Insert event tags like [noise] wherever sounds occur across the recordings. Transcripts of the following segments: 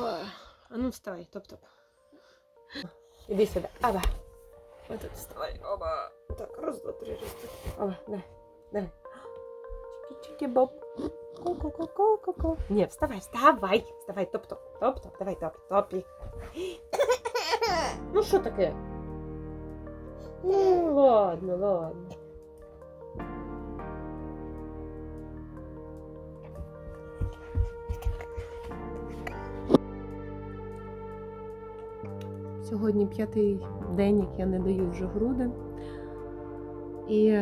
Оба. А ну вставай, топ-топ. Іди сюди. Аба. Отут вставай. Оба. Так, раз, два, три, раз, два. Оба, давай. Давай. Чики-чики, боб. Ку-ку-ку-ку-ку-ку. Ні, вставай, вставай. Вставай, топ-топ. Топ-топ, давай, топ, топі. [coughs] Ну що таке? Ну, ладно, ладно. Сьогодні п'ятий день, як я не даю вже груди. І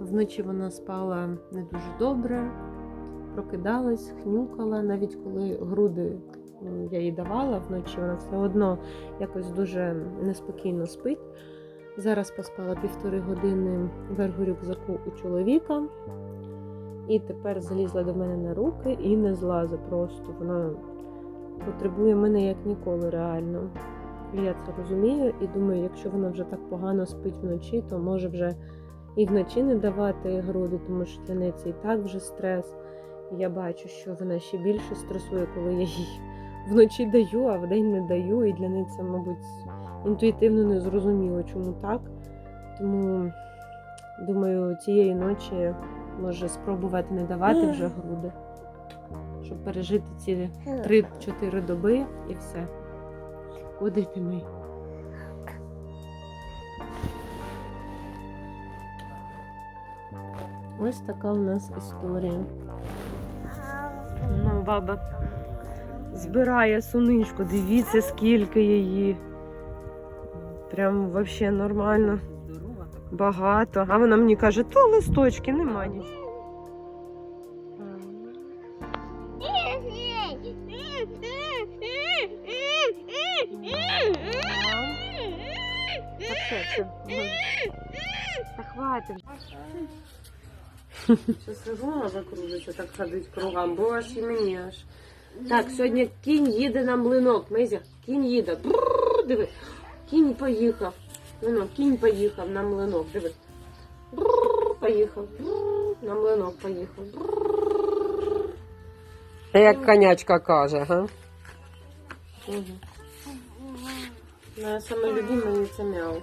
вночі вона спала не дуже добре, прокидалась, хнюкала. Навіть коли груди я їй давала вночі, вона все одно якось дуже неспокійно спить. Зараз поспала півтори години вверх у рюкзаку у чоловіка. І тепер залізла до мене на руки і не злазить просто. Вона потребує мене як ніколи реально. Я це розумію і думаю, якщо вона вже так погано спить вночі, то може вже і вночі не давати груди, тому що для неї це і так вже стрес. Я бачу, що вона ще більше стресує, коли я їй [laughs] вночі даю, а вдень не даю. І для неї це, мабуть, інтуїтивно не зрозуміло, чому так. Тому думаю, цієї ночі може спробувати не давати вже груди, щоб пережити ці 3-4 доби і все. Куди ти мій? Ось така у нас історія. Ну, баба збирає суничку, дивіться, скільки її. Прям вообще нормально. Багато. А вона мені каже, то листочки, нема нічого. Хватить. Щось розумно закружиться, так ходить кругом, бо аж і мені аж. Так, сьогодні кінь їде на млинок. Мезя, кінь їде. Бррр, диви. Кінь поїхав. Ну, кінь поїхав на млинок, диви. Бррр, поїхав. Бррр, на млинок поїхав. Бррр. Як конячка каже, га? Угу. Ну, саме це мяу.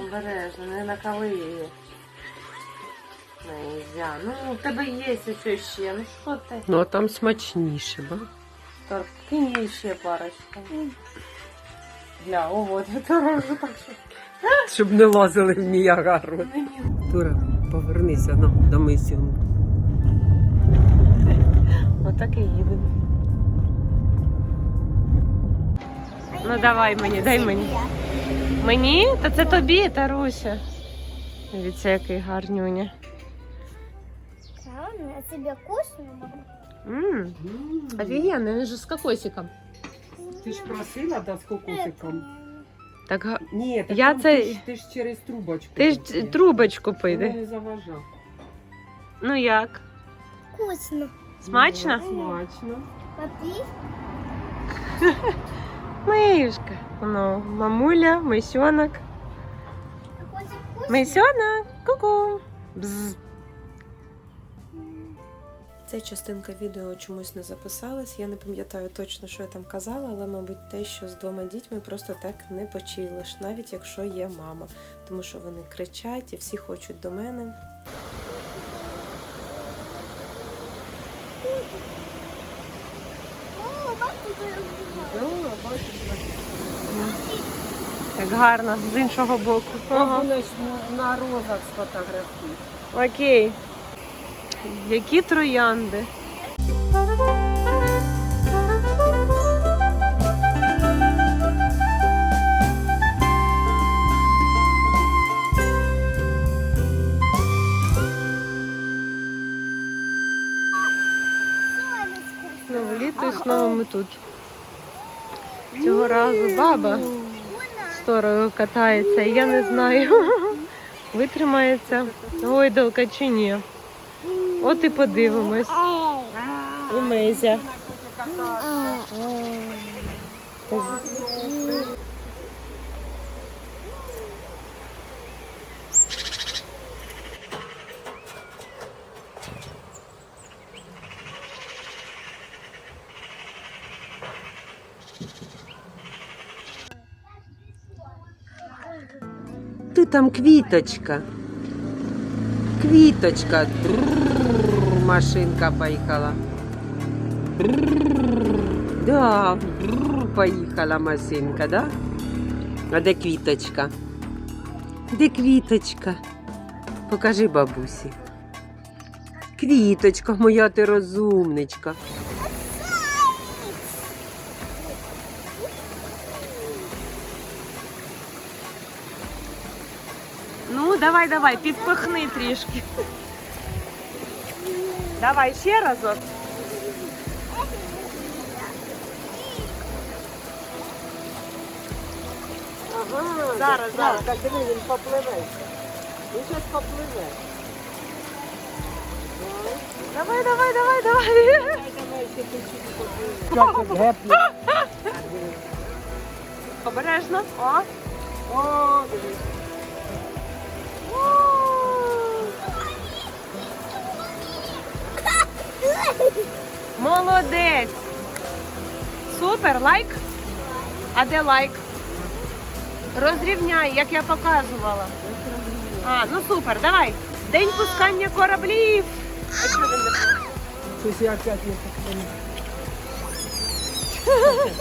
Обережно, не накали її. Нельзя. Ну, у тебе є що ще. Ну що ти? Ну, а там смачніше, ба? Так, кинь їй ще парочку. Бля, ого, ти дорожу так що. Щоб не лазили в Ніагару. Тура, повернися ну, до мисі. Отак і їдемо. Ну давай мені, дай мені. Мені? Та це тобі, Таруся. Дивіться, який гарнюня. Правильно, я тебе вкусно. Ммм, офігенно, він же з кокосиком. Ти ж просила, да, з кокосиком? Так, га- Ні, так Я там це- ти, ж, ти ж через трубочку. ти ж просила. трубочку Ну, пийди. Не заважав. Ну як? Вкусно. Смачно? Ну, Смачно. Попей. [laughs] Мишка. Ну, мамуля, мисьонок. Мисьонок, ку-ку. Бз. Ця частинка відео чомусь не записалась. Я не пам'ятаю точно, що я там казала, але, мабуть, те, що з двома дітьми просто так не почилиш, навіть якщо є мама. Тому що вони кричать і всі хочуть до мене. О, бабка Так гарно, з іншого боку. Ага. Ага. на розах сфотографуй. Окей. Які троянди? Літо і знову ми тут. Цього разу баба сторою катається, я не знаю, [laughs] витримається гойдалка чи ні. От і подивимось. У там квіточка. Квіточка. Машинка поїхала. Да, поїхала машинка, да? А де квіточка? Де квіточка? Покажи бабусі. Квіточка, моя ти розумничка. Ну, давай, давай, підпихни трішки. Давай ще разок. Ага, Зараз, зараз. Так, диви, він попливе. Він зараз попливе. Давай, давай, давай, давай. Давай ще чуть-чуть попливе. Обережно. О. О, диви. Молодець. Супер, лайк. А де лайк? Розрівняй, як я показувала. А, ну супер, давай. День пускання кораблів. А що він Щось я опять не попливе. [laughs]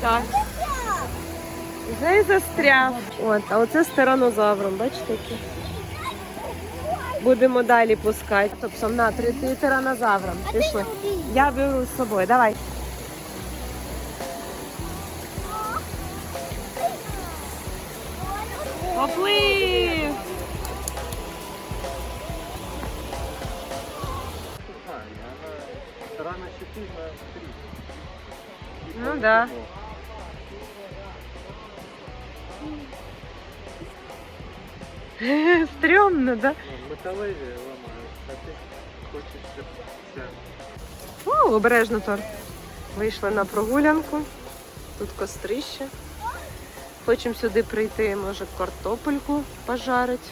Так. Вже застряв. От, а оце з тиранозавром, бачите? Будемо далі пускати. Тобто на три ти тиранозавром. Пішли. Я беру з собою. Давай. Поплив! Рано четыре, три. Ну да. [laughs] Стрьомно, да? Металеві ламають, а ти хочеш, щоб. О, обережно Тор. Вийшли на прогулянку. Тут кострище. Хочемо сюди прийти, може, картопельку пожарить.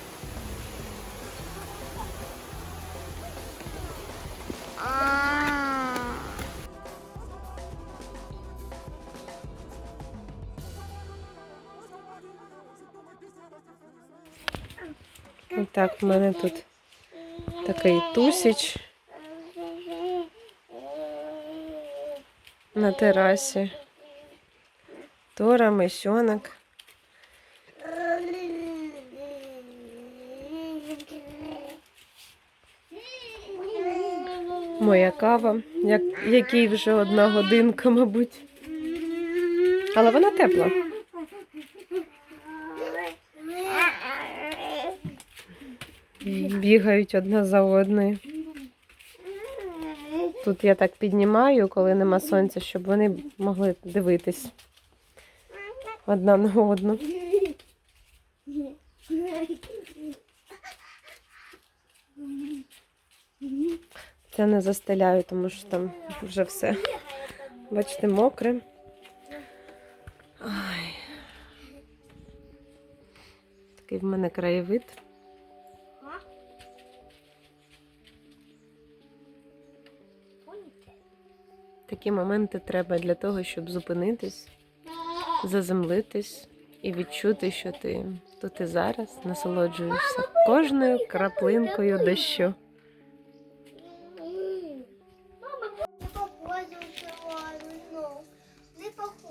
Так, в мене тут такий тусіч на терасі. Тора, мисьонок. Моя кава, як, якій вже одна годинка, мабуть. Але вона тепла. Бігають одна за одною. Тут я так піднімаю, коли нема сонця, щоб вони могли дивитись одна на одну. Це не застеляю, тому що там вже все. Бачите, мокре. Ай. Такий в мене краєвид. Такі моменти треба для того, щоб зупинитись, заземлитись і відчути, що ти тут і зараз насолоджуєшся кожною краплинкою дощу. Не похоже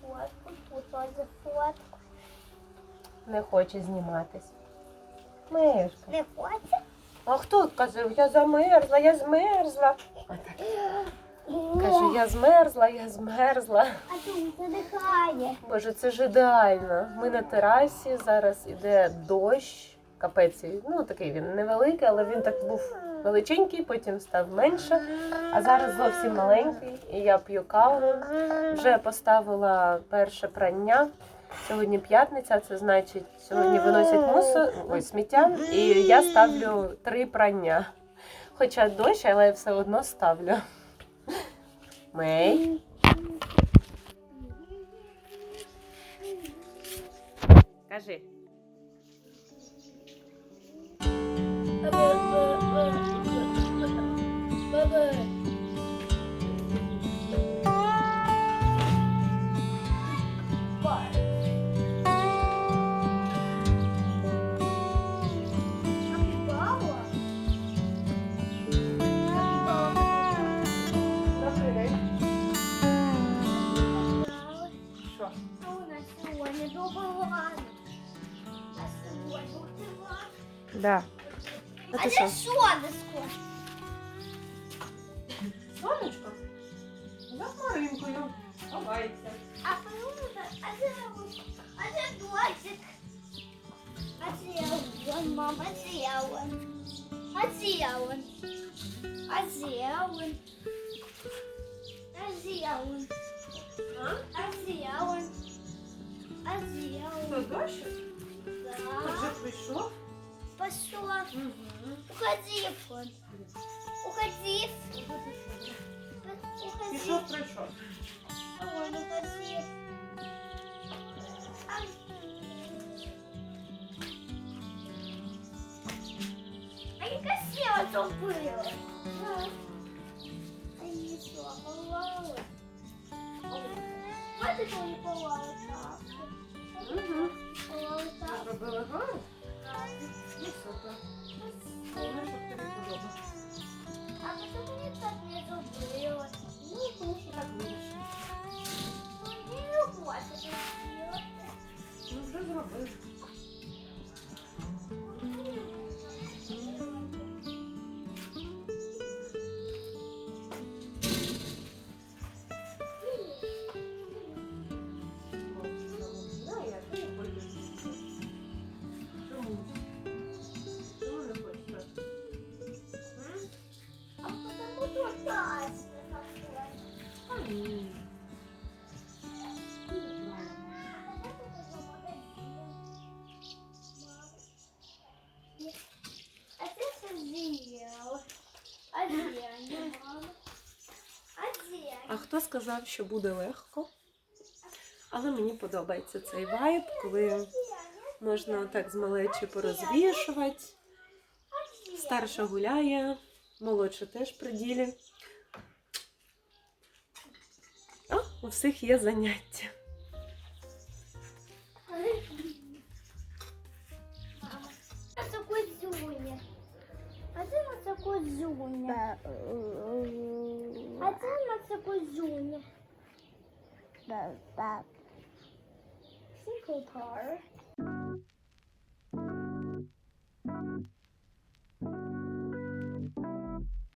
фотку, тут теж фотку. Не хоче зніматись. Мишка. Не хоче? А хто казав? Я замерзла, я змерзла. Каже, я змерзла, я змерзла. А тут надихає. Боже, це ж ідеально. Ми на терасі, зараз іде дощ. Капець, ну такий він невеликий, але він так був величенький, потім став менше. А зараз зовсім маленький. І я п'ю каву. Вже поставила перше прання. Сьогодні п'ятниця, це значить, сьогодні виносять мусор, ой, сміття, і я ставлю три прання. Хоча дощ, але я все одно ставлю. Мей. Кажи. Да. А це що? сонечко. Сонечко? За хмаринкою. Ховається. А а це а це. А це вон, мама, а це вон. А це вон. А це вон. А це вон. А це вон. А це вон. дощ? Да. прийшов? Пошел. Уходи, фон. Уходи. Уходи. прийшов. Ой, ну уходи. А. А я красиво тут было. Да. А не что, полала. Вот это не полала тапки. Угу. Полала тапки. Зробили гарно? Да. Ну, супер. Головне, щоб тобі подобалось. А почему мне так не? Ну, тому що так вийшло. Ну, не хочет сделать. Ну, вже зробив. Хто сказав, що буде легко? Але мені подобається цей вайб, коли можна так з малечі порозвішувати. Старша гуляє, молодша теж при ділі. О, у всіх є заняття. А такой Зуня. А ты на такой Зуня. А ты на такой Зуня. Single car.